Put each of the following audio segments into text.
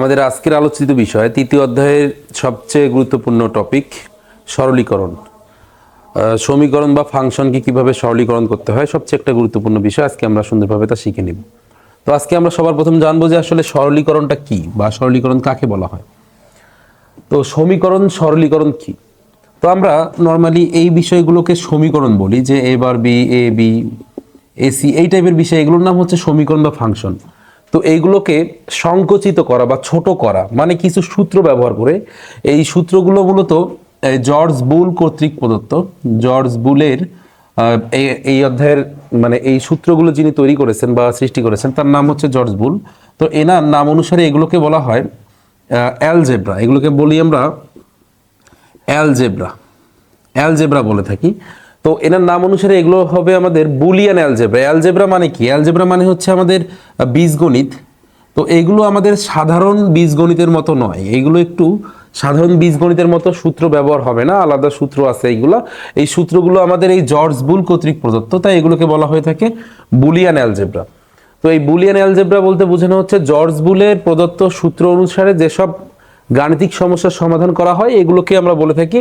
আমাদের আজকের আলোচিত বিষয়, তৃতীয় অধ্যায়ের সবচেয়ে গুরুত্বপূর্ণ টপিক সরলীকরণ। সমীকরণ বা ফাংশনকে কীভাবে সরলীকরণ করতে হয়, সবচেয়ে একটা গুরুত্বপূর্ণ বিষয়। আজকে আমরা সুন্দরভাবে তা শিখে নিব। তো আজকে আমরা সবার প্রথম জানব যে আসলে সরলীকরণটা কি বা সরলীকরণ কাকে বলা হয়। তো সমীকরণ, সরলীকরণ কি? তো আমরা নর্মালি এই বিষয়গুলোকে সমীকরণ বলি, যে A bar B A B AC এই টাইপের বিষয় এগুলোর নাম হচ্ছে সমীকরণ বা ফাংশন। তো এইগুলোকে সংকুচিত করা বা ছোট করা মানে কিছু সূত্র ব্যবহার করে এই সূত্রগুলো মূলত জর্জ বুল কর্তৃক প্রদত্ত। জর্জ বুলের এই অধ্যায়ের মানে এই সূত্রগুলো যিনি তৈরি করেছেন বা সৃষ্টি করেছেন, তার নাম হচ্ছে জর্জ বুল। তো এনার নাম অনুসারে এগুলোকে বলা হয় অ্যালজেব্রা। এগুলোকে বলি আমরা অ্যালজেব্রা। অ্যালজেব্রা বলে থাকি। তো এনার নাম অনুসারে এগুলো হবে আমাদের বুলিয়ান অ্যালজেব্রা। অ্যালজেব্রা মানে কি? অ্যালজেব্রা মানে হচ্ছে আমাদের বীজগণিত। তো এগুলো আমাদের সাধারণ বীজগণিতের মতো নয়। এগুলো একটু সাধারণ বীজগণিতের মতো সূত্র ব্যবহার হবে না, আলাদা সূত্র আছে এইগুলো। এই সূত্রগুলো আমাদের এই জর্জ বুল কর্তৃক প্রদত্ত, তাই এগুলোকে বলা হয়ে থাকে বুলিয়ান অ্যালজেব্রা। তো এই বুলিয়ান অ্যালজেব্রা বলতে বোঝানো হচ্ছে জর্জ বুলের প্রদত্ত সূত্র অনুসারে যেসব গাণিতিক সমস্যার সমাধান করা হয়, এগুলোকে আমরা বলে থাকি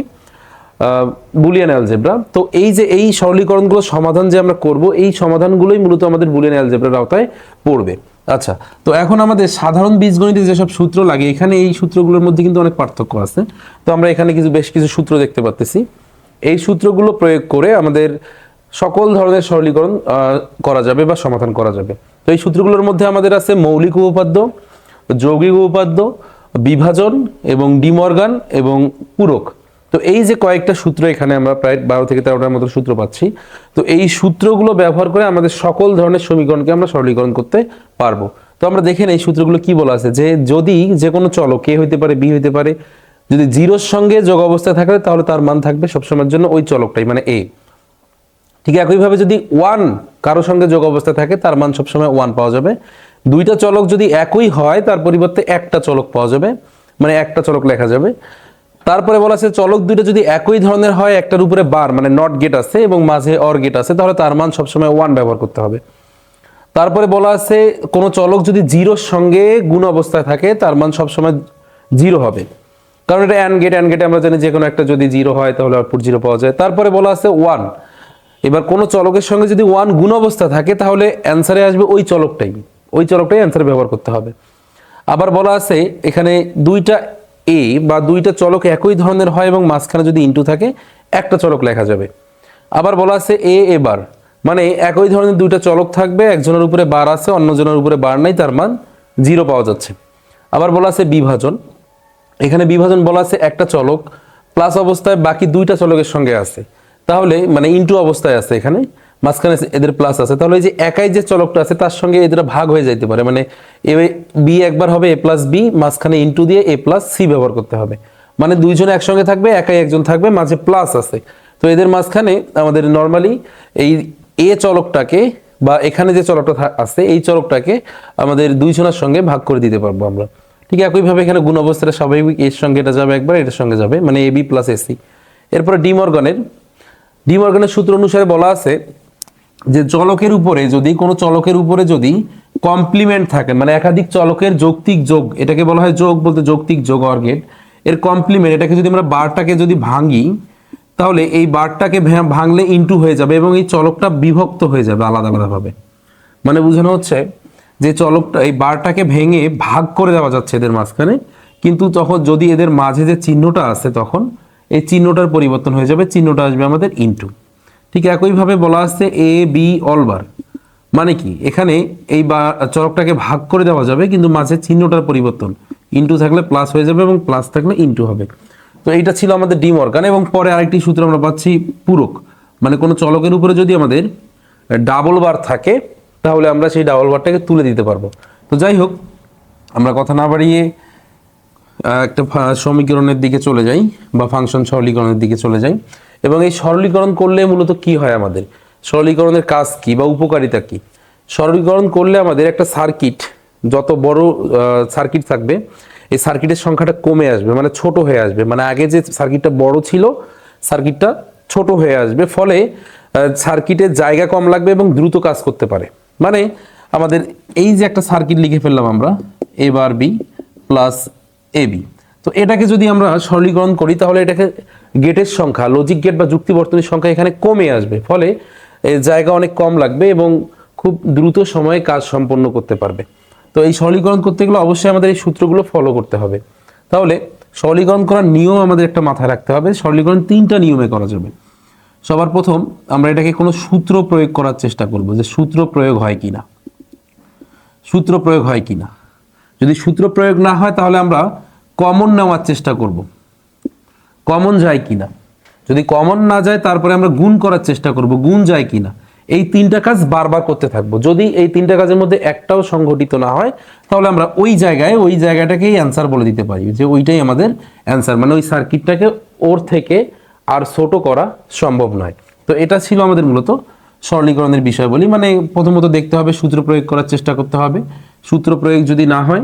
বুলিয়ান অ্যালজেব্রা তো এই যে এই সরলীকরণগুলো সমাধান যে আমরা করব, এই সমাধানগুলোই মূলত আমাদের বুলিয়ান অ্যালজেব্রার আওতায় পড়বে। আচ্ছা তো এখন আমাদের সাধারণ বীজগণিতে যেসব সূত্র লাগে, এখানে এই সূত্রগুলোর মধ্যে কিন্তু অনেক পার্থক্য আছে। তো আমরা এখানে কিছু, বেশ কিছু সূত্র দেখতে পাচ্তেছি এই সূত্রগুলো প্রয়োগ করে আমাদের সকল ধরনের সরলীকরণ করা যাবে বা সমাধান করা যাবে। তো এই সূত্রগুলোর মধ্যে আমাদের আছে মৌলিক উপপাদ্য, যৌগিক উপপাদ্য, বিভাজন এবং ডিমর্গান এবং পূরক। তো এই যে কয়েকটা সূত্র এখানে আমরা প্রায় বারো থেকে তেরোটার মতো সূত্র পাচ্ছি, তো এই সূত্রগুলো ব্যবহার করে আমাদের সকল ধরনের সমীকরণকে আমরা সরলীকরণ করতে পারব। তো আমরা দেখেন এই সূত্রগুলো কি বলা আছে, যে যদি যে কোনো চলক কে হইতে পারে বি হইতে পারে, যদি জিরোর সঙ্গে যোগ অবস্থায় থাকে তাহলে তার মান থাকবে সবসময়ের জন্য ওই চলকটাই মানে এ ঠিক একইভাবে যদি ওয়ান কারও সঙ্গে যোগ অবস্থায় থাকে, তার মান সবসময় ওয়ান পাওয়া যাবে। দুইটা চলক যদি একই হয়, তার পরিবর্তে একটা চলক পাওয়া যাবে মানে একটা চলক লেখা যাবে। তারপরে বলা আছে, চলক দুইটা যদি একই ধরনের হয়, একটার উপরে বার মানে নট গেট আছে এবং মাঝে অর গেট আছে, তাহলে তার মান সবসময় ওয়ান ব্যবহার করতে হবে। তারপরে বলা আছে, কোনো চলক যদি জিরোর সঙ্গে গুণ অবস্থায় থাকে, তার মান সবসময় জিরো হবে। কারণ এটা অ্যান গেট অ্যান গেটে আমরা জানি যে কোনো একটা যদি জিরো হয়, তাহলে আউটপুট জিরো পাওয়া যায়। তারপরে বলা আছে ওয়ান এবার কোনো চলকের সঙ্গে যদি ওয়ান গুণ অবস্থা থাকে, তাহলে অ্যান্সারে আসবে ওই চলকটাই। ওই চলকটাই অ্যান্সারে ব্যবহার করতে হবে। আবার বলা আছে, এখানে দুইটা এ বা দুইটা চলক একই ধরনের হয় এবং মাঝখানে যদি ইনটু থাকে, একটা চলক লেখা যাবে। আবার বলা আছে এ এবার। মানে একই ধরনের দুইটা চলক থাকবে, একজনের উপরে বার আছে, অন্যজনের উপরে বার নাই, তার মান জিরো পাওয়া যাচ্ছে। আবার বলা আছে বিভাজন। এখানে বিভাজন বলা আছে একটা চলক প্লাস অবস্থায় বাকি দুইটা চলকের সঙ্গে আছে। তাহলে মানে ইনটু অবস্থায় আছে এখানে। মাঝখানে এদের প্লাস আছে। তাহলে এই যে একাই যে চলকটা আছে, তার সঙ্গে এদের ভাগ হয়ে যাইতে পারে। মানে এ বি একবার হবে এ প্লাস বি মাঝখানে ইনটু দিয়ে এ প্লাস সি ব্যবহার করতে হবে। মানে দুইজন একসঙ্গে থাকবে, একাই একজন থাকবে, মাঝে প্লাস আছে। তো এদের মাঝখানে আমাদের নর্মালি এই এ চলকটাকে বা এখানে যে চলকটা আছে, এই চলকটাকে আমাদের দুইজনের সঙ্গে ভাগ করে দিতে পারব আমরা। ঠিক একইভাবে এখানে গুণ অবস্থাটা স্বাভাবিক, এর সঙ্গে এটা যাবে একবার, এটার সঙ্গে যাবে। মানে এ বি প্লাস এসি এরপরে ডিমর্গনের ডিমর্গনের সূত্র অনুসারে বলা আছে যে চলকের উপরে যদি, কোনো চলকের উপরে যদি কমপ্লিমেন্ট থাকে মানে একাধিক চলকের যৌক্তিক যোগ, এটাকে বলা হয় যোগ বলতে যৌক্তিক যোগ অর্গেট এর কমপ্লিমেন্ট এটাকে যদি আমরা বারটাকে যদি ভাঙি, তাহলে এই বারটাকে ভাঙলে ইনটু হয়ে যাবে এবং এই চলকটা বিভক্ত হয়ে যাবে আলাদা আলাদাভাবে। মানে বোঝানো হচ্ছে যে চলকটা, এই বারটাকে ভেঙে ভাগ করে দেওয়া যাচ্ছে এদের মাঝখানে, কিন্তু তখন যদি এদের মাঝে যে চিহ্নটা আছে তখন, এই চিহ্নটার পরিবর্তন হয়ে যাবে, চিহ্নটা আসবে আমাদের ইনটু ঠিক একইভাবে বলা আছে এ বি অলবার মানে কি? এখানে এই বা চলকটাকে ভাগ করে দেওয়া যাবে, কিন্তু মাঝে চিহ্নটার পরিবর্তন। ইনটু থাকলে প্লাস হয়ে যাবে এবং প্লাস থাকলে ইনটু হবে। তো এইটা ছিল আমাদের ডিম অর্গান এবং পরে আরেকটি সূত্র আমরা পাচ্ছি পূরক। মানে কোনো চলকের উপরে যদি আমাদের ডাবল বার থাকে, তাহলে আমরা সেই ডাবল বারটাকে তুলে দিতে পারব। তো যাই হোক, আমরা কথা না বাড়িয়ে একটা সমীকরণের দিকে চলে যাই বা ফাংশন সরলীকরণের দিকে চলে যাই। এবং এই সরলীকরণ করলে মূলত কি হয় আমাদের? সরলীকরণের কাজ কি বা উপকারিতা কি? সরলীকরণ করলে আমাদের একটা সার্কিট, যত বড় সার্কিট থাকবে, এই সার্কিটের সংখ্যাটা কমে আসবে মানে ছোট হয়ে আসবে। মানে আগে যে সার্কিটটা বড় ছিল, সার্কিটটা ছোট হয়ে আসবে। ফলে সার্কিটের জায়গা কম লাগবে এবং দ্রুত কাজ করতে পারে। মানে আমাদের এই যে একটা সার্কিট লিখে ফেললাম আমরা A bar B plus A B তো এটাকে যদি আমরা সরলীকরণ করি, তাহলে এটাকে গেটের সংখ্যা লজিক গেট বা যুক্তি বর্তনীর সংখ্যা এখানে কমে আসবে, ফলে জায়গা অনেক কম লাগবে এবং খুব দ্রুত সময়ে কাজ সম্পন্ন করতে পারবে। তো এই সরলীকরণ করতে গেলে অবশ্যই আমাদের এই সূত্রগুলো ফলো করতে হবে। তাহলে সরলীকরণ করার নিয়ম আমাদের একটা মাথায় রাখতে হবে, সরলীকরণ তিনটা নিয়মে করা যাবে। সবার প্রথম আমরা এটাকে কোনো সূত্র প্রয়োগ করার চেষ্টা করব যে সূত্র প্রয়োগ হয় কি না সূত্র প্রয়োগ হয় কিনা। যদি সূত্র প্রয়োগ না হয় তাহলে আমরা কমন নেওয়ার চেষ্টা করব। কমন যায় কি না যদি কমন না যায়, তারপরে আমরা গুণ করার চেষ্টা করব, গুণ যায় কিনা? এই তিনটা কাজ বারবার করতে থাকব। যদি এই তিনটা কাজের মধ্যে একটাও সংঘটিত না হয়, তাহলে আমরা ওই জায়গায়, ওই জায়গাটাকেই অ্যান্সার বলে দিতে পারি যে ওইটাই আমাদের অ্যান্সার মানে ওই সার্কিটটাকে ওর থেকে আর ছোট করা সম্ভব নয়। তো এটা ছিল আমাদের মূলত সরলীকরণের বিষয় বলি মানে প্রথমত দেখতে হবে সূত্র প্রয়োগ করার চেষ্টা করতে হবে। সূত্র প্রয়োগ যদি না হয়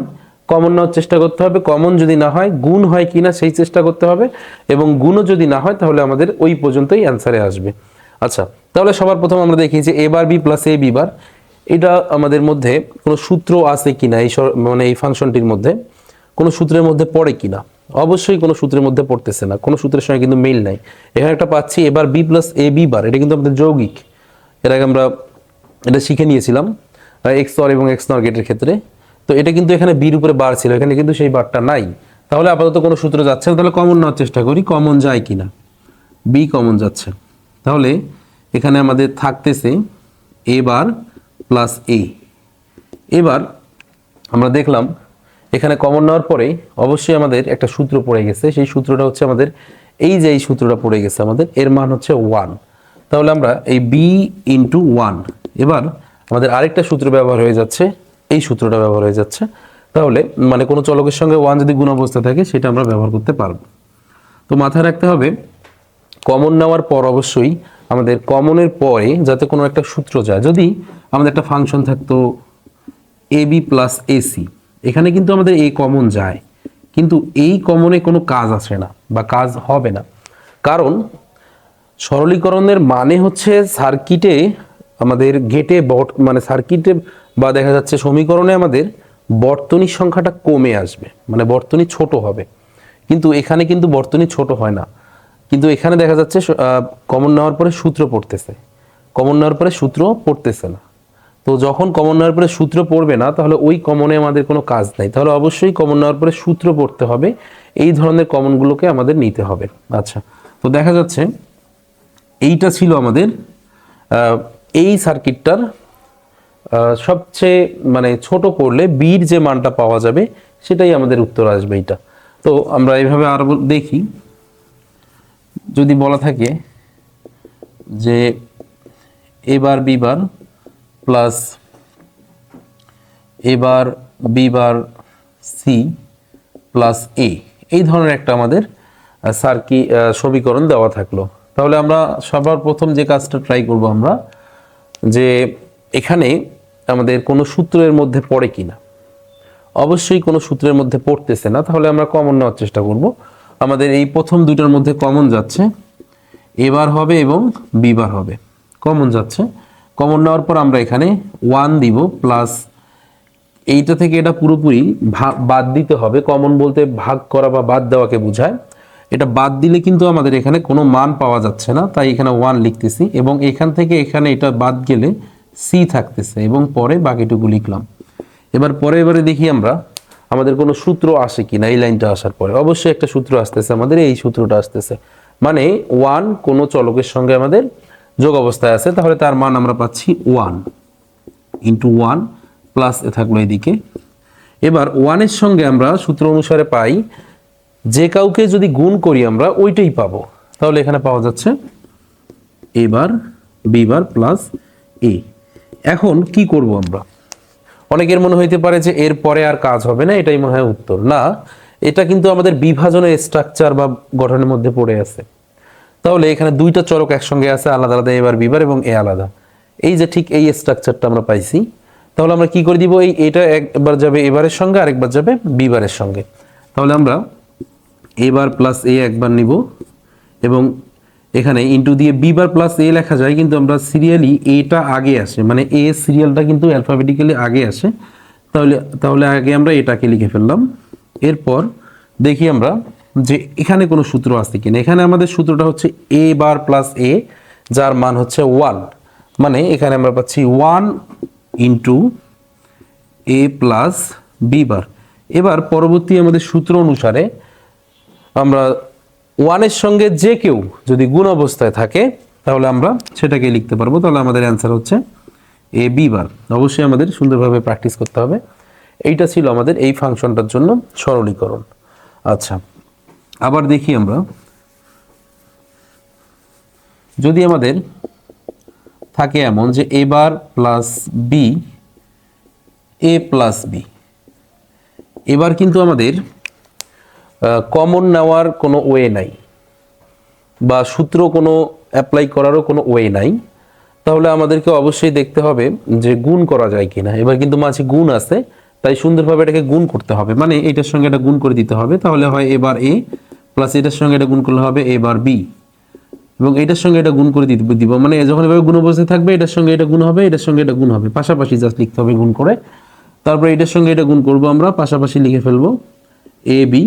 কমন নেওয়ার চেষ্টা করতে হবে। কমন যদি না হয়, গুণ হয় কি না সেই চেষ্টা করতে হবে। এবং গুণও যদি না হয়, তাহলে আমাদের ওই পর্যন্তই অ্যান্সারে আসবে। আচ্ছা তাহলে সবার প্রথম আমরা দেখি যে A bar B plus A B bar এটা আমাদের মধ্যে কোনো সূত্র আছে কি না এই মানে এই ফাংশনটির মধ্যে? কোনো সূত্রের মধ্যে পড়ে কিনা? অবশ্যই কোনো সূত্রের মধ্যে পড়তেছে না। কোনো সূত্রের সঙ্গে কিন্তু মিল নাই। এখানে একটা পাচ্ছি A bar B plus A B bar এটা কিন্তু আমাদের যৌগিক। এর আগে আমরা এটা শিখে নিয়েছিলাম এক্স নর এবং এক্স নর গেটের ক্ষেত্রে। তো এটা কিন্তু এখানে বির উপরে বার ছিল, এখানে কিন্তু সেই বারটা নাই। তাহলে আপাতত কোনো সূত্র যাচ্ছে না, তাহলে কমন নেওয়ার চেষ্টা করি কমন যায় কিনা। বি কমন যাচ্ছে। তাহলে এখানে আমাদের থাকতেছে এ বার প্লাস এ এবার আমরা দেখলাম এখানে কমন নেওয়ার পরে অবশ্যই আমাদের একটা সূত্র পড়ে গেছে, সেই সূত্রটা হচ্ছে আমাদের, এই যে এই সূত্রটা পড়ে গেছে আমাদের, এর মান হচ্ছে ওয়ান তাহলে আমরা এই বি ইন্টু ওয়ান এবার আমাদের আরেকটা সূত্র ব্যবহার হয়ে যাচ্ছে এই সূত্রটা ব্যবহার হয়ে যাচ্ছে। তাহলে মানে কোনো চলকের সঙ্গে ওয়ান যদি গুণ থাকে, সেটা আমরা ব্যবহার করতে পারব। তো মাথায় রাখতে হবে কমন নেওয়ার পর অবশ্যই আমাদের কমনের পরে যাতে কোনো একটা সূত্র যায়। যদি আমাদের একটা ফাংশন থাকতো এ বি প্লাস এসি এখানে কিন্তু আমাদের এই কমন যায়। কিন্তু এই কমনে কোনো কাজ আসে না বা কাজ হবে না। কারণ সরলীকরণের মানে হচ্ছে সার্কিটে আমাদের গেটে বট মানে সার্কিটে বা দেখা যাচ্ছে সমীকরণে আমাদের বর্তনীর সংখ্যাটা কমে আসবে মানে বর্তনী ছোট হবে। কিন্তু এখানে কিন্তু বর্তনী ছোট হয় না। কিন্তু এখানে দেখা যাচ্ছে কমন নেওয়ার পরে সূত্র পড়তেছে। কমন নেওয়ার পরে সূত্র পড়তেছে না। তো যখন কমন নেওয়ার পরে সূত্র পড়বে না, তাহলে ওই কমনে আমাদের কোনো কাজ নাই। তাহলে অবশ্যই কমন নেওয়ার পরে সূত্র পড়তে হবে। এই ধরনের কমনগুলোকে আমাদের নিতে হবে। আচ্ছা তো দেখা যাচ্ছে এইটা ছিল আমাদের এই সার্কিটটার সবচেয়ে মানে ছোট করলে বির যে মানটা পাওয়া যাবে, সেটাই আমাদের উত্তর আসবে এইটা তো আমরা এইভাবে আরও দেখি। যদি বলা থাকে যে A bar B bar plus A bar B bar C plus A এই ধরনের একটা আমাদের সার্কি সমীকরণ দেওয়া থাকল। তাহলে আমরা সবার প্রথম যে কাজটা ট্রাই করব আমরা, যে এখানে আমাদের কোনো সূত্রের মধ্যে পড়ে কিনা অবশ্যই কোনো সূত্রের মধ্যে পড়তেছে না, তাহলে আমরা কমন নেওয়ার চেষ্টা করব। আমাদের এই প্রথম দুইটার মধ্যে কমন যাচ্ছে এবার হবে এবং বিবার হবে। কমন যাচ্ছে। কমন নেওয়ার পর আমরা এখানে ওয়ান দিব প্লাস এইটা থেকে এটা পুরোপুরি বাদ দিতে হবে। কমন বলতে ভাগ করা বা বাদ দেওয়াকে বোঝায়। এটা বাদ দিলে কিন্তু আমাদের এখানে কোনো মান পাওয়া যাচ্ছে না, তাই এখানে ওয়ান লিখতেছি এবং এখান থেকে এখানে এটা বাদ গেলে সি থাকতেছে এবং পরে বাকিটুকু লিখলাম। এবার পরে এবারে দেখি আমরা, আমাদের কোনো সূত্র আসে কিনা, এই লাইনটা আসার পরে। অবশ্যই একটা সূত্র আসতেছে আমাদের, এই সূত্রটা আসতেছে। মানে ওয়ান কোনো চলকের সঙ্গে আমাদের যোগ অবস্থায় আছে, তাহলে তার মান আমরা পাচ্ছি one into one plus A থাকল এদিকে। এবার ওয়ানের সঙ্গে আমরা সূত্র অনুসারে পাই, যে কাউকে যদি গুণ করি আমরা, ওইটাই পাবো। তাহলে এখানে পাওয়া যাচ্ছে এবার বিবার প্লাস এ এখন কি করব আমরা? অনেকের মনে হইতে পারে যে এর পরে আর কাজ হবে না, এটাই মনে হয় উত্তর। না, এটা কিন্তু আমাদের বিভাজনের স্ট্রাকচার বা গঠনের মধ্যে পড়ে আছে। তাহলে এখানে দুইটা চরক একসঙ্গে আছে, আলাদা আলাদা এবার বিবার এবং এ আলাদা। এই যে ঠিক এই স্ট্রাকচারটা আমরা পাইছি, তাহলে আমরা কি করে দিব? এই এটা একবার যাবে এবারের সঙ্গে, আরেকবার যাবে বিবারের সঙ্গে। তাহলে আমরা এবার প্লাস এ একবার নিব এবং এখানে ইন্টু দিয়ে বি বার প্লাস এ লেখা যায়, কিন্তু আমরা সিরিয়ালি এটা আগে আসে মানে এ সিরিয়ালটা কিন্তু অ্যালফাবেটিক্যালি আগে আসে। তাহলে তাহলে আগে আমরা এটাকে লিখে ফেললাম। এরপর দেখি আমরা যে এখানে কোনো সূত্র আছে কিনা। এখানে আমাদের সূত্রটা হচ্ছে এ বার প্লাস এ যার মান হচ্ছে ওয়ান মানে এখানে আমরা পাচ্ছি one into A plus B bar এবার পরবর্তী আমাদের সূত্র অনুসারে আমরা ওয়ানের সঙ্গে যে কেউ যদি গুণ অবস্থায় থাকে, তাহলে আমরা সেটাকে লিখতে পারব। তাহলে আমাদের অ্যান্সার হচ্ছে এ বি বার অবশ্যই আমাদের সুন্দরভাবে প্র্যাকটিস করতে হবে। এইটা ছিল আমাদের এই ফাংশনটার জন্য সরলীকরণ। আচ্ছা আবার দেখি আমরা। যদি আমাদের থাকে এমন যে A bar plus B A plus B এবার কিন্তু আমাদের কমন নেওয়ার কোনো ওয়ে নাই বা সূত্র কোনো অ্যাপ্লাই করারও কোনো ওয়ে নাই, তাহলে আমাদেরকে অবশ্যই দেখতে হবে যে গুণ করা যায় কিনা। এবার কিন্তু মাঝে গুণ আছে, তাই সুন্দরভাবে এটাকে গুণ করতে হবে। মানে এটার সঙ্গে এটা গুণ করে দিতে হবে, তাহলে হয় এবার এ প্লাস এটার সঙ্গে এটা গুণ করলে হবে এবার বি এবং এটার সঙ্গে এটা গুণ করে দিতে দিব। মানে যখন এভাবে গুণ অবস্থায় থাকবে, এটার সঙ্গে এটা গুণ হবে, এটার সঙ্গে এটা গুণ হবে। পাশাপাশি জাস্ট লিখতে হবে গুণ করে। তারপরে এটার সঙ্গে এটা গুণ করব আমরা, পাশাপাশি লিখে ফেলব এ বি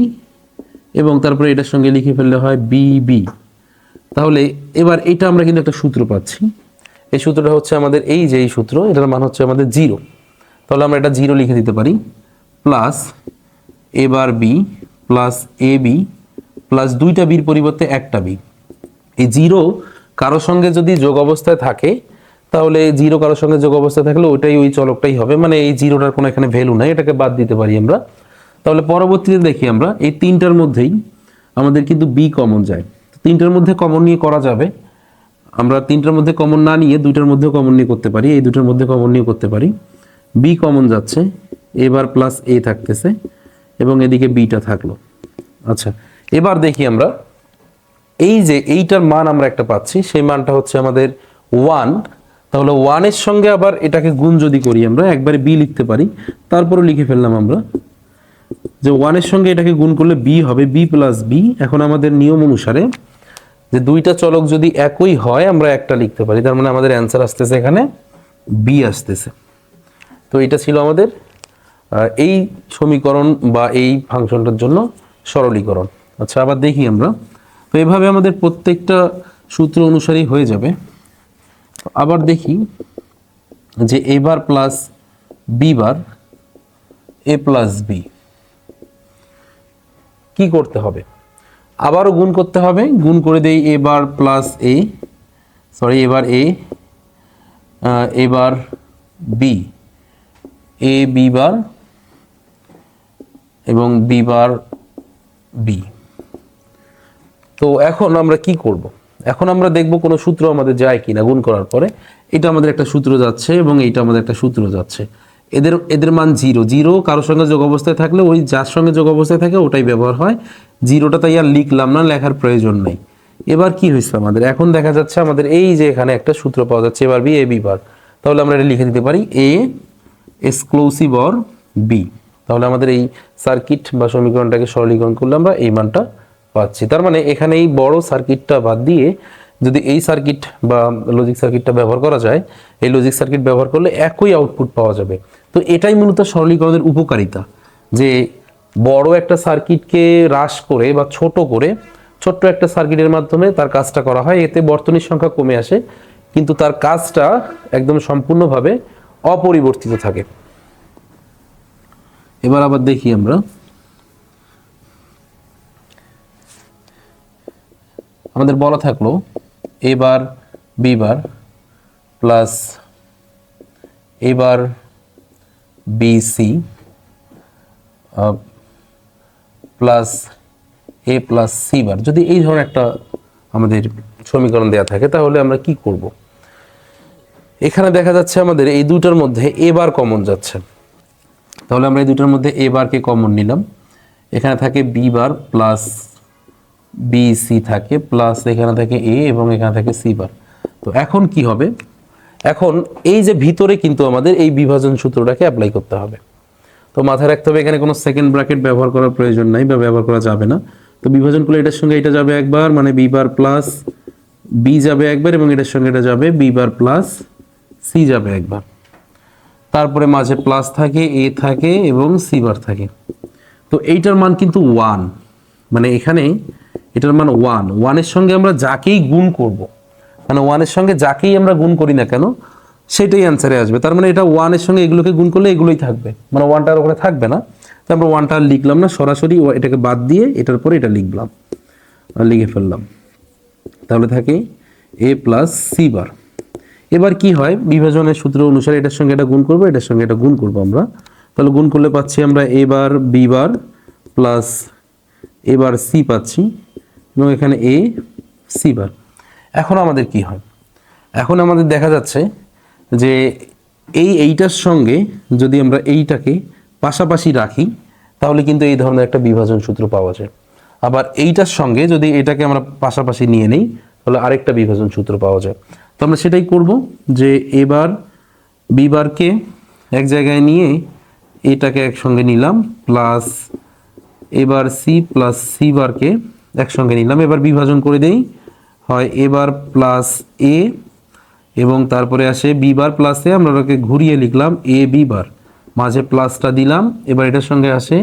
এবং তারপরে এটার সঙ্গে লিখে ফেললে হয় বি বি তাহলে এবার এটা আমরা কিন্তু একটা সূত্র পাচ্ছি। এই সূত্রটা হচ্ছে আমাদের এই যে এই সূত্র, এটার মান হচ্ছে আমাদের জিরো। তাহলে আমরা এটা জিরো লিখে দিতে পারি। Plus A bar B plus A B plus দুইটা বির পরিবর্তে একটা বি এই জিরো কারোর সঙ্গে যদি যোগ অবস্থায় থাকে, তাহলে জিরো কারোর সঙ্গে যোগ অবস্থায় থাকলে ওইটাই ওই চলকটাই হবে। মানে এই জিরোটার কোনো এখানে ভ্যালু নাই, এটাকে বাদ দিতে পারি আমরা। তাহলে পরবর্তীতে দেখি আমরা, এই তিনটার মধ্যেই আমাদের কিন্তু বি কমন যায়। তিনটার মধ্যে কমন নিয়ে করা যাবে। আমরা তিনটার মধ্যে কমন না নিয়ে দুইটার মধ্যে কমন নিয়ে করতে পারি, এই দুটোর মধ্যে কমন নিয়ে করতে পারি। বি কমন যাচ্ছে, এবার প্লাস এ থাকতেছে, এবং এদিকে বিটা থাকল। আচ্ছা এবার দেখি আমরা, এই যে এইটার মান আমরা একটা পাচ্ছি, সেই মানটা হচ্ছে আমাদের ওয়ান তাহলে ওয়ানের সঙ্গে আবার এটাকে গুণ যদি করি আমরা, একবারে বি লিখতে পারি তারপরে লিখে ফেললাম আমরা যে ওয়ানের সঙ্গে এটাকে গুণ করলে বি হবে বি প্লাস বি এখন আমাদের নিয়ম অনুসারে যে দুইটা চলক যদি একই হয়, আমরা একটা লিখতে পারি। তার মানে আমাদের অ্যান্সার আসতেছে এখানে বি আসতেছে। তো এটা ছিল আমাদের এই সমীকরণ বা এই ফাংশনটার জন্য সরলীকরণ। আচ্ছা আবার দেখি আমরা। তো এভাবে আমাদের প্রত্যেকটা সূত্র অনুসারেই হয়ে যাবে। আবার দেখি যে A bar plus B bar A plus B কি করতে হবে? আবারও গুণ করতে হবে। গুণ করে দেই এ বার প্লাস এ সরি এবার এ এবার বি এ বি বার এবং বি বার বি তো এখন আমরা কি করব? এখন আমরা দেখব কোনো সূত্র আমাদের যায় কিনা গুণ করার পরে। এটা আমাদের একটা সূত্র যাচ্ছে এবং এইটা আমাদের একটা সূত্র যাচ্ছে। এদের এদের মান জিরো জিরো কারোর সঙ্গে যোগ অবস্থায় থাকলে ওই যার সঙ্গে যোগ অবস্থায় থাকে ওটাই ব্যবহার হয়। জিরোটা তাই আর লিখলাম না, লেখার প্রয়োজন নেই। এবার কি হয়েছে আমাদের? এখন দেখা যাচ্ছে আমাদের এই যে এখানে একটা সূত্র পাওয়া যাচ্ছে, এবার বি এ বি বার তাহলে আমরা এটা লিখে দিতে পারি এ এক্সক্লুসিভ অর বি তাহলে আমাদের এই সার্কিট বা সমীকরণটাকে সরলীকরণ করলে আমরা এই মানটা পাচ্ছি। তার মানে এখানে এই বড় সার্কিটটা বাদ দিয়ে যদি এই সার্কিট বা লজিক সার্কিটটা ব্যবহার করা যায়, এই লজিক সার্কিট ব্যবহার করলে একই আউটপুট পাওয়া যাবে। তো এটাই মূলত সরলীকরণের উপকারিতা, যে বড় একটা সার্কিটকে হ্রাস করে বা ছোট করে ছোট্ট একটা সার্কিটের মাধ্যমে তার কাজটা করা হয়। এতে বর্তনীর সংখ্যা কমে আসে, কিন্তু তার কাজটা একদম সম্পূর্ণভাবে অপরিবর্তিত থাকে। এবার আবার দেখি আমরা। আমাদের বলা থাকল এবার B bar plus A bar B C plus A plus C bar যদি এই ধরনের একটা আমাদের সমীকরণ দেওয়া থাকে, তাহলে আমরা কি করব? এখানে দেখা যাচ্ছে আমাদের এই দুটার মধ্যে এবার কমন যাচ্ছে। তাহলে আমরা এই দুটার মধ্যে এ বারকে কমন নিলাম। এখানে থাকে B bar plus B C থাকে প্লাস এখানে থাকে এ এবং এখানে থাকে সি বার তো এখন কি হবে? এখন এই যে ভিতরে কিন্তু আমাদের এই বিভাজন সূত্রটাকে অ্যাপ্লাই করতে হবে। তো মাথায় রাখতে হবে, এখানে কোনো সেকেন্ড ব্র্যাকেট ব্যবহার করার প্রয়োজন নাই বা ব্যবহার করা যাবে না। তো বিভাজন করলে এটার সঙ্গে এটা যাবে একবার মানে বি বার প্লাস বি যাবে একবার এবং এটার সঙ্গে এটা যাবে বি বার প্লাস সি যাবে একবার। তারপরে মাঝে প্লাস থাকে এ থাকে এবং সি বার থাকে। তো এইটার মান কিন্তু ওয়ান মানে এখানে এটার মান ওয়ান ওয়ানের সঙ্গে আমরা যাকেই গুণ করব মানে ওয়ানের সঙ্গে যাকেই আমরা গুণ করি না কেন সেটাই অ্যান্সারে আসবে। তার মানে এটা ওয়ানের সঙ্গে এগুলোকে গুণ করলে এগুলোই থাকবে। মানে ওয়ানটার ওখানে থাকবে না। তো আমরা ওয়ানটা আর লিখলাম না, সরাসরি এটাকে বাদ দিয়ে এটার পরে এটা লিখলাম। লিখে ফেললাম। তাহলে থাকে এ প্লাস সি বার এবার কি হয়? বিভাজনের সূত্র অনুসারে এটার সঙ্গে এটা গুণ করব, এটার সঙ্গে এটা গুণ করব আমরা। তাহলে গুণ করলে পাচ্ছি আমরা A bar B bar plus A bar C পাচ্ছি। এবং এখানে এ সি বার এখন আমাদের কি হয়? এখন আমাদের দেখা যাচ্ছে যে এই এইটার সঙ্গে যদি আমরা এইটাকে পাশাপাশি রাখি, তাহলে কিন্তু এই ধরনের একটা বিভাজন সূত্র পাওয়া যায়। আবার এইটার সঙ্গে যদি এটাকে আমরা পাশাপাশি নিয়ে নেই, তাহলে আরেকটা বিভাজন সূত্র পাওয়া যায়। তো আমরা সেটাই করব যে এবার বিবারকে এক জায়গায় নিয়ে এটাকে একসঙ্গে নিলাম plus A bar C plus C বারকে একসঙ্গে নিলাম। এবার বিভাজন করে দেই। হয় এবার প্লাস এ এবং তারপরে আসে বি বার প্লাস এ আমরা ওটাকে ঘুরিয়ে লিখলাম এ বি বার মাঝে প্লাসটা দিলাম, এবার এটার সঙ্গে আসে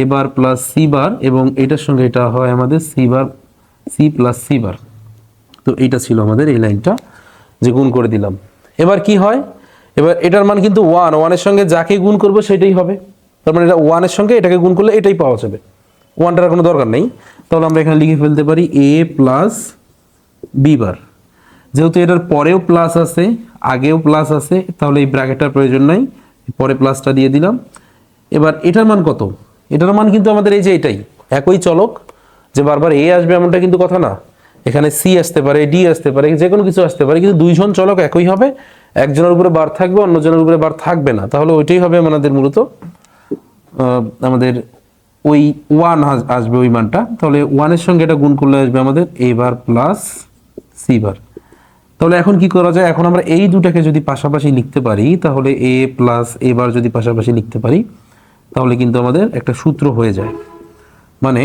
এ বার প্লাস সি বার এবং এটার সঙ্গে এটা হয় আমাদের C bar C plus C bar তো এটা ছিল আমাদের এই লাইনটা যে গুণ করে দিলাম। এবার কি হয়? এবার এটার মান কিন্তু ওয়ান ওয়ানের সঙ্গে যাকে গুণ করব সেটাই হবে। তার মানে এটা ওয়ানের সঙ্গে এটাকে গুণ করলে এটাই পাওয়া যাবে। ওয়ানটার কোনো দরকার নেই। তাহলে আমরা এখানে লিখে ফেলতে পারি এ প্লাস বি বার যেহেতু এটার পরেও প্লাস আছে, আগেও প্লাস আছে, তাহলে এই ব্র্যাকেটটার প্রয়োজন নাই। পরে প্লাসটা দিয়ে দিলাম। এবার এটার মান কত? এটার মান কিন্তু আমাদের এই যে এটাই, একই চলক, যে বারবার এ আসবে এমনটা কিন্তু কথা না। এখানে সি আসতে পারে ডি আসতে পারে যে কোনো কিছু আসতে পারে, কিন্তু দুইজন চলক একই হবে। একজনের উপরে বার থাকবে, অন্যজনের উপরে বার থাকবে না। তাহলে ওইটাই হবে আমাদের মূলত আমাদের ওই ওয়ান আসবে ওই মানটা। তাহলে ওয়ানের সঙ্গে এটা গুণ করলে আসবে আমাদের এ বার প্লাস সি বার তাহলে এখন কি করা যায়? এখন আমরা এই দুটাকে যদি পাশাপাশি লিখতে পারি, তাহলে এ প্লাস এ বার যদি পাশাপাশি লিখতে পারি, তাহলে কিন্তু আমাদের একটা সূত্র হয়ে যায়। মানে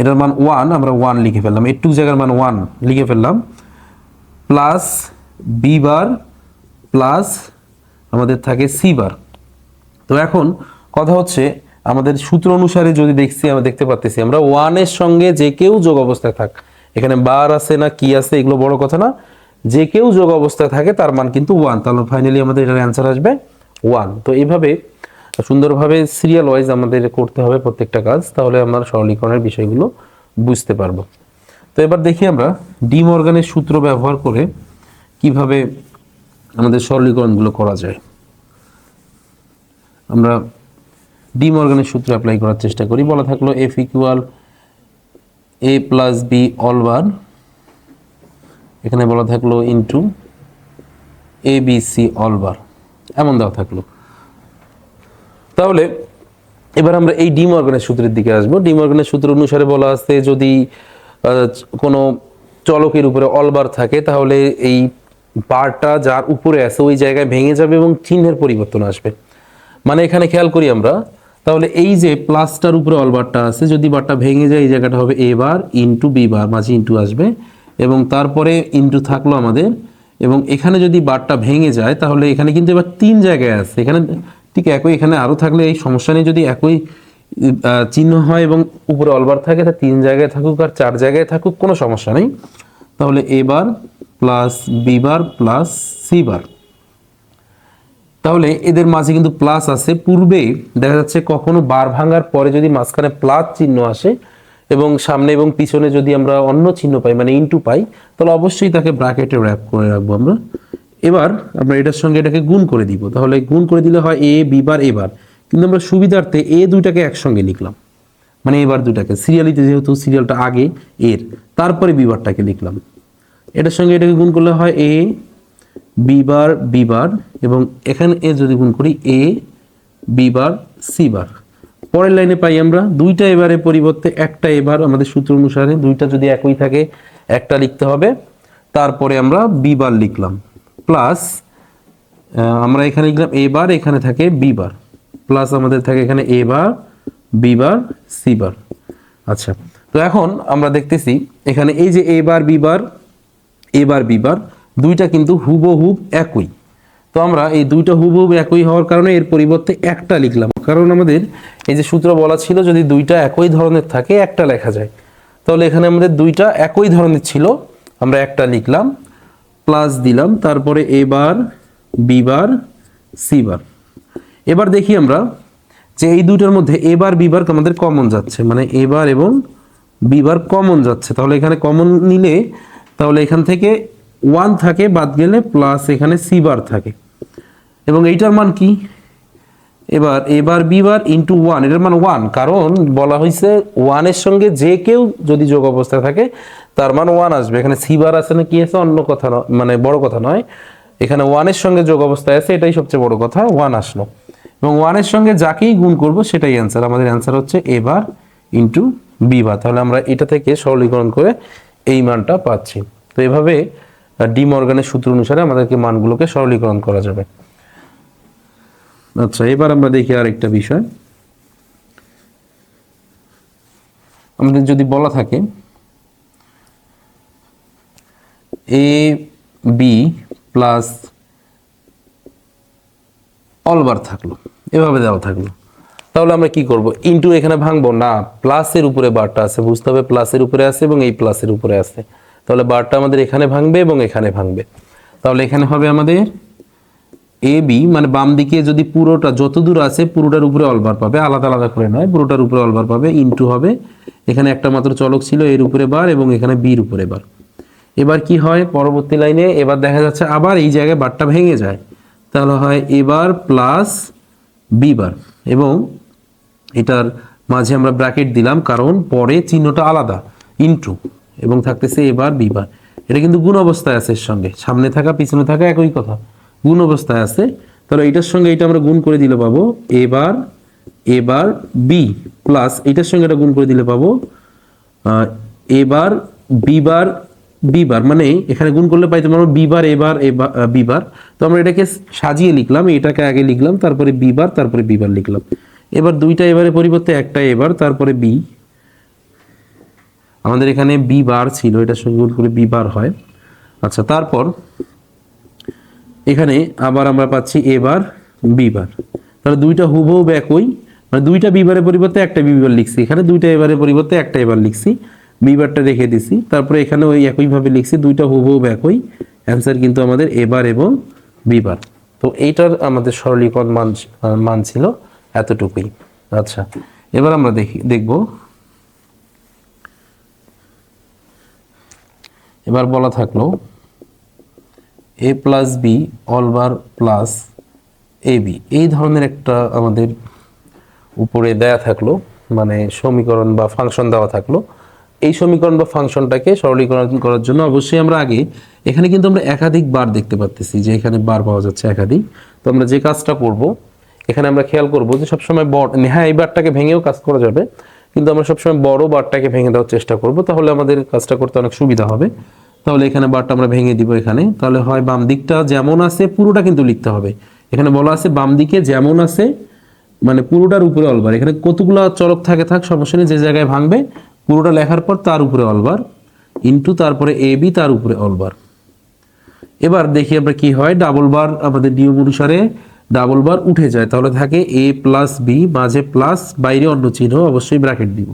এটার মান ওয়ান আমরা ওয়ান লিখে ফেললাম। একটু জায়গার মান ওয়ান লিখে ফেললাম। প্লাস বি বার প্লাস আমাদের থাকে সি বার তো এখন কথা হচ্ছে, আমাদের সূত্র অনুসারে যদি দেখছি, আমরা দেখতে পাচ্ছি আমরা ওয়ানের সঙ্গে যে কেউ যোগ অবস্থায় থাক এখানে বার আছে না কি আছে এগুলো বড় কথা না। যে কেউ যোগ অবস্থায় থাকে, তার মান কিন্তু ওয়ান তাহলে ফাইনালি আমাদের এটার অ্যান্সার আসবে ওয়ান তো এইভাবে সুন্দরভাবে সিরিয়াল ওয়াইজ আমাদের করতে হবে প্রত্যেকটা কাজ, তাহলে আমরা সরলীকরণের বিষয়গুলো বুঝতে পারব। তো এবার দেখি আমরা ডি মর্গানের সূত্র ব্যবহার করে কীভাবে আমাদের সরলীকরণগুলো করা যায়। আমরা ডি মর্গানের সূত্র অ্যাপ্লাই করার চেষ্টা করি। বলা থাকল F equal A plus B all bar এখানে বলা থাকল into A B C all bar এমন দেওয়া থাকল। তাহলে এবার আমরা এই ডি মর্গানের সূত্রের দিকে আসব। ডি মর্গানের সূত্র অনুসারে বলা আছে যদি কোনো চলকের উপরে অলবার থাকে, তাহলে এই বারটা যার উপরে আছে ওই জায়গায় ভেঙে যাবে এবং চিহ্নের পরিবর্তন আসবে। মানে এখানে খেয়াল করি আমরা তাহলে এই যে প্লাসটার উপরে অলবারটা আছে, যদি বারটা ভেঙে যায়, এই জায়গাটা হবে এ বার ইন্টু বি বার মাঝে ইন্টু আসবে। এবং তারপরে ইন্টু থাকল আমাদের। এবং এখানে যদি বারটা ভেঙে যায়, তাহলে এখানে কিন্তু এবার তিন জায়গায় আছে। এখানে ঠিক একই, এখানে আরও থাকলে এই সমস্যা নেই। যদি একই চিহ্ন হয় এবং উপরে অলবার থাকে, তা তিন জায়গায় থাকুক আর চার জায়গায় থাকুক, কোনো সমস্যা নেই। তাহলে A bar plus B bar plus C bar তাহলে এদের মাঝে কিন্তু প্লাস আছে। পূর্বে দেখা যাচ্ছে কখনো বার ভাঙার পরে যদি মাঝখানে প্লাস চিহ্ন আসে এবং সামনে এবং পিছনে যদি আমরা অন্য চিহ্ন পাই মানে ইনটু পাই, তাহলে অবশ্যই তাকে ব্র্যাকেটে র্যাপ করে রাখব আমরা। এবার আমরা এটার সঙ্গে এটাকে গুণ করে দিব। তাহলে গুণ করে দিলে হয় এ বি বার এবার কিন্তু আমরা সুবিধার্থে এ দুইটাকে একসঙ্গে লিখলাম। মানে এবার দুটাকে সিরিয়ালিতে যেহেতু সিরিয়ালটা আগে, এর। তারপরে বিবারটাকে লিখলাম। এটার সঙ্গে এটাকে গুণ করলে হয় এ বি বার, বি এবং এখানে এ যদি গুণ করি, এ, বি বার পরের লাইনে পাই আমরা, দুইটা এবারে পরিবর্তে একটা এবার আমাদের সূত্র অনুসারে দুইটা যদি একই থাকে, একটা লিখতে হবে। তারপরে আমরা বি বার লিখলাম। প্লাস আমরা এখানে লিখলাম এ বার, এখানে থাকে বি বার। প্লাস আমাদের থাকে এখানে এ বার, বি বার, সি আচ্ছা তো এখন আমরা দেখতেছি, এখানে এই যে এ বার, বি বার এবার বিবার দুইটা কিন্তু হুবহুব একই। তো আমরা এই দুইটা হুবহু একই হওয়ার কারণে এর পরিবর্তে একটা লিখলাম। কারণ আমাদের এই যে সূত্র বলা ছিল যদি দুইটা একই ধরনের থাকে, একটা লেখা যায়। তাহলে এখানে আমাদের দুইটা একই ধরনের ছিল। আমরা একটা লিখলাম প্লাস দিলাম, তারপরে এবার বিবার সিবার এবার দেখি আমরা যে এই দুইটার মধ্যে এবার বিবার আমাদের কমন যাচ্ছে। মানে এবার এবং বিবার কমন যাচ্ছে। তাহলে এখানে কমন নিলে তাহলে এখান থেকে ওয়ান থাকে, বাদ গেলে প্লাস এখানে সি বার থাকে। এবং এইটার মান কি? এবার এবার বি বার ইন্টু ওয়ান এটার মান ওয়ান কারণ বলা হয়েছে ওয়ানের সঙ্গে যে কেউ যদি যোগ অবস্থায় থাকে, তার মান ওয়ান আসবে। এখানে সি বার আছে না কি আছে, অন্য কথা নয় মানে বড় কথা নয়। এখানে ওয়ানের সঙ্গে যোগ অবস্থায় আছে, এটাই সবচেয়ে বড় কথা ওয়ান আসলো। এবং ওয়ানের সঙ্গে যাকেই গুণ করব, সেটাই অ্যান্সার আমাদের অ্যান্সার হচ্ছে এবার ইন্টু বিবার তাহলে আমরা এটা থেকে সরলীকরণ করে এই মানটা পাচ্ছি। তো এভাবে ডি মর্গানের সূত্র অনুসারে আমাদেরকে মানগুলোকে সরলীকরণ করা যাবে। আচ্ছা এবার আমরা দেখি আরেকটা বিষয়। আমাদের যদি বলা থাকে এ বি প্লাস অলবার থাকল, এভাবে দেওয়া থাকল। তাহলে আমরা কি করব? ইনটু এখানে ভাঙবো না প্লাসের উপরে বারটা আছে, বুঝতে হবে প্লাসের উপরে আছে এবং এই প্লাসের উপরে আছে। তাহলে বারটা আমাদের এখানে ভাঙবে এবং এখানে ভাঙবে। তাহলে এখানে হবে আমাদের এ বি মানে বাম দিকে যদি পুরোটা যত দূর আছে, পুরোটার উপরে অলবার পাবে, আলাদা আলাদা করে নয়, পুরোটার উপরে অলবার পাবে ইনটু হবে। এখানে একটা মাত্র চলক ছিল, এর উপরে বার এবং এখানে বির উপরে বার। এবার কি হয়? পরবর্তী লাইনে এবার দেখা যাচ্ছে আবার এই জায়গায় বারটা ভেঙে যায়। তাহলে হয় এবার প্লাস বি বার। এবং এটার মাঝে আমরা ব্র্যাকেট দিলাম, কারণ পরে চিহ্নটা আলাদা ইনটু এবং থাকতেছে এবার বিবার। এটা কিন্তু গুণ অবস্থায় আছে এর সঙ্গে। সামনে থাকা, পিছনে থাকা একই কথা। গুণ অবস্থায় আছে। তাহলে এটার সঙ্গে এটা আমরা গুণ করে দিলে পাবো এবার এবার বি প্লাস এটার সঙ্গে এটা গুণ করে দিলে পাবো এবার বিবার বিবার মানে এখানে গুণ করলে পাইতে পারব বিবার, এবার এবার বিবার। তো আমরা এটাকে সাজিয়ে লিখলাম, এটাকে আগে লিখলাম, তারপরে বিবার তারপরে বিবার লিখলাম। এবার দুইটা এবারে পরিবর্তে, একটা এবার, তারপরে বি। আমাদের এখানে বি বার ছিল এটার সঙ্গে করে বি বার হয়। আচ্ছা তারপর এখানে আবার আমরা পাচ্ছি এবার বিবার তাহলে দুইটা হুবহু একই মানে দুইটা বিবারের পরিবর্তে একটা বিবার লিখছি। এখানে দুইটা এবারের পরিবর্তে একটা এবার লিখছি। বিবারটা রেখে দিছি। তারপরে এখানে ওই একইভাবে লিখছি, দুইটা হুবহু একই। অ্যান্সার কিন্তু আমাদের এবার এবং বিবার তো এইটার আমাদের সরলীকরণ মান মান ছিল এতটুকুই। আচ্ছা এবার আমরা দেখি, দেখব এবার বলা থাকল A plus B all bar plus A B এই ধরনের একটা আমাদের উপরে দেয়া থাকল মানে সমীকরণ বা ফাংশন দেওয়া থাকল। এই সমীকরণ বা ফাংশনটাকে সরলীকরণ করার জন্য অবশ্যই আমরা আগে, এখানে কিন্তু আমরা একাধিক বার দেখতে পাচ্ছি যে এখানে বার পাওয়া যাচ্ছে একাধিক। তো আমরা যে কাজটা করব, এখানে আমরা খেয়াল করব যে সবসময় বড় হ্যাঁ এই বারটাকে ভেঙেও কাজ করা যাবে। কিন্তু আমরা সবসময় বড় বারটাকে ভেঙে দেওয়ার চেষ্টা করব, তাহলে আমাদের কাজটা করতে অনেক সুবিধা হবে। তাহলে এখানে বারটা আমরা ভেঙে দিব এখানে। তাহলে হয় বাম দিকটা যেমন আছে, পুরোটা কিন্তু লিখতে হবে। এখানে বলা আছে বাম দিকে যেমন আছে মানে পুরোটার উপরে অলবার। এখানে কতগুলো চলক থাকে থাক সমস্যা নেই যে জায়গায় ভাঙবে, পুরোটা লেখার পর তার উপরে অলবার। ইন্টু তারপরে এ বি তার উপরে অলবার। এবার দেখি আমরা কি হয় ডাবল বার আমাদের নিয়ম অনুসারে ডাবল বার উঠে যায়, তাহলে থাকে এ প্লাস বি মাঝে প্লাস বাইরে অন্য চিহ্ন, অবশ্যই ব্র্যাকেট দিব।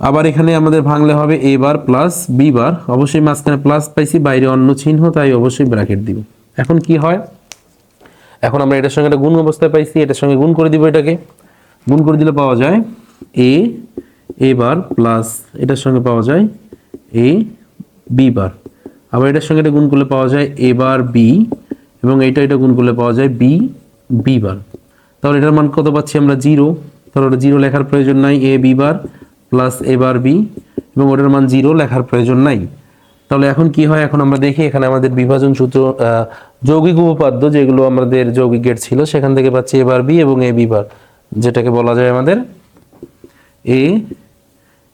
আবার এখানে আমাদের ভাঙলে হবে এ বার প্লাস বি বার, অবশ্যই মাঝখানে প্লাস পাইছি, বাইরে অন্য চিহ্ন, তাই অবশ্যই ব্র্যাকেট দিব। এখন কি হয়? এখন আমরা এটার সঙ্গে একটা গুণ অবস্থায় পাইছি, এটার সঙ্গে গুণ করে দিব এটাকে। গুণ করে দিলে পাওয়া যায় এ এ বার প্লাস এটার সঙ্গে পাওয়া যায় এ বি বার। আবার এটার সঙ্গে এটা গুণ করলে পাওয়া যায় এ বার বি এবং এইটা এটা গুণ করলে পাওয়া যায় বি বি বার তাহলে এটার মান কত পাচ্ছি আমরা? জিরো তাহলে ওটা জিরো লেখার প্রয়োজন নাই A B bar plus A bar B এবং ওটার মান জিরো লেখার প্রয়োজন নাই। তাহলে এখন কি হয়? এখন আমরা দেখি এখানে আমাদের বিভাজন সূত্র যৌগিক উপপাদ্য যেগুলো আমাদের যৌগিক গেট ছিল, সেখান থেকে পাচ্ছি এ বার বি এবং এ বি বার যেটাকে বলা যায় আমাদের এ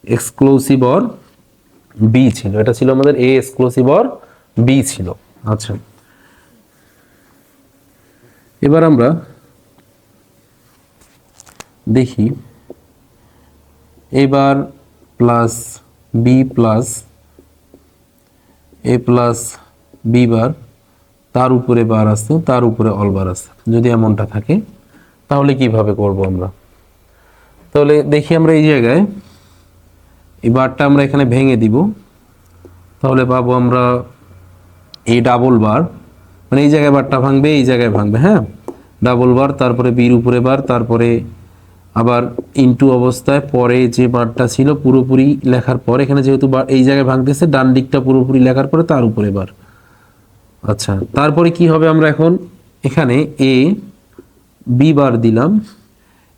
এক্সক্লুসিভ অর বি ছিল। এটা ছিল আমাদের এ এক্সক্লুসিভ অর বি ছিল। আচ্ছা। এবার আমরা দেখি A bar plus B plus A plus B bar তার উপরে বার আছে, তার উপরে অল বার আছে। যদি এমনটা থাকে, তাহলে কীভাবে করব আমরা? তাহলে দেখি আমরা এই জায়গায় এই বারটা আমরা এখানে ভেঙে দিব। তাহলে পাবো আমরা এ ডাবল বার। মানে এই জায়গায় বারটা ভাঙবে, এই জায়গায় ভাঙবে হ্যাঁ? ডাবল বার তারপরে বির উপরে বার তারপরে আবার ইনটু অবস্থায় পরে যে বারটা ছিল পুরোপুরি লেখার পর, এখানে যেহেতু এই জায়গায় ভাঙতেছে, ডান দিকটা পুরোপুরি লেখার পরে তার উপরে বার আচ্ছা তারপরে কি হবে আমরা এখন? এখানে এ বি বার দিলাম,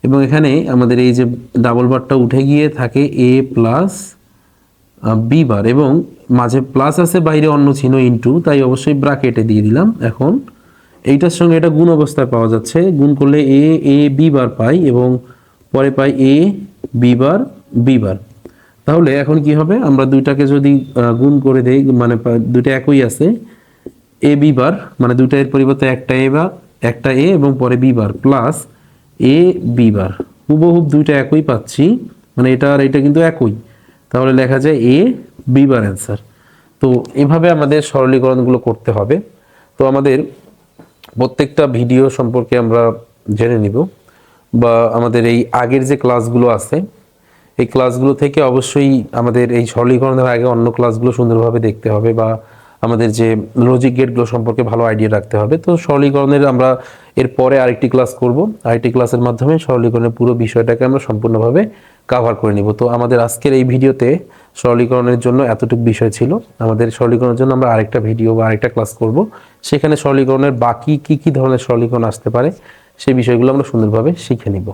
এবং এখানে আমাদের এই যে ডাবল বারটা উঠে গিয়ে থাকে এ প্লাস বি বার এবং মাঝে প্লাস আছে, বাইরে অন্য চিহ্ন ইনটু তাই অবশ্যই ব্রাকেটে দিয়ে দিলাম। এখন এইটার সঙ্গে এটা গুণ অবস্থায় পাওয়া যাচ্ছে। গুণ করলে এ এ বি বার পাই এবং পরে পাই এ বি বার বি বার। তাহলে এখন কি হবে? আমরা দুইটাকে যদি গুণ করে দেই মানে দুইটা একই আছে। এ বি বার মানে দুইটা এর পরিবর্তে একটা এ বা একটা এ এবং পরে B bar plus A B bar. হুবহুব দুইটা একই পাচ্ছি মানে এটা আর এটা কিন্তু একই। তাহলে লেখা যায় এ বি বার অ্যান্সার তো এভাবে আমাদের সরলীকরণগুলো করতে হবে। তো আমাদের প্রত্যেকটা ভিডিও সম্পর্কে আমরা জেনে নিব বা আমাদের এই আগের যে ক্লাসগুলো আছে, এই ক্লাসগুলো থেকে অবশ্যই আমাদের এই সরলীকরণের আগে অন্য ক্লাসগুলো সুন্দরভাবে দেখতে হবে বা আমাদের যে লজিক গেটগুলো সম্পর্কে ভালো আইডিয়া রাখতে হবে। তো সরলীকরণের আমরা এর পরে আরেকটি ক্লাস করব। আরেকটি ক্লাসের মাধ্যমে সরলীকরণের পুরো বিষয়টাকে আমরা সম্পূর্ণভাবে কাভার করে নিব। তো আমাদের আজকের এই ভিডিওতে সরলীকরণের জন্য এতটুকু বিষয় ছিল। আমাদের সরলীকরণের জন্য আমরা আরেকটা ভিডিও বা আরেকটা ক্লাস করব। সেখানে সরলীকরণের বাকি কি কি ধরনের সরলীকরণ আসতে পারে সেই বিষয়গুলো আমরা সুন্দরভাবে শিখে নিব।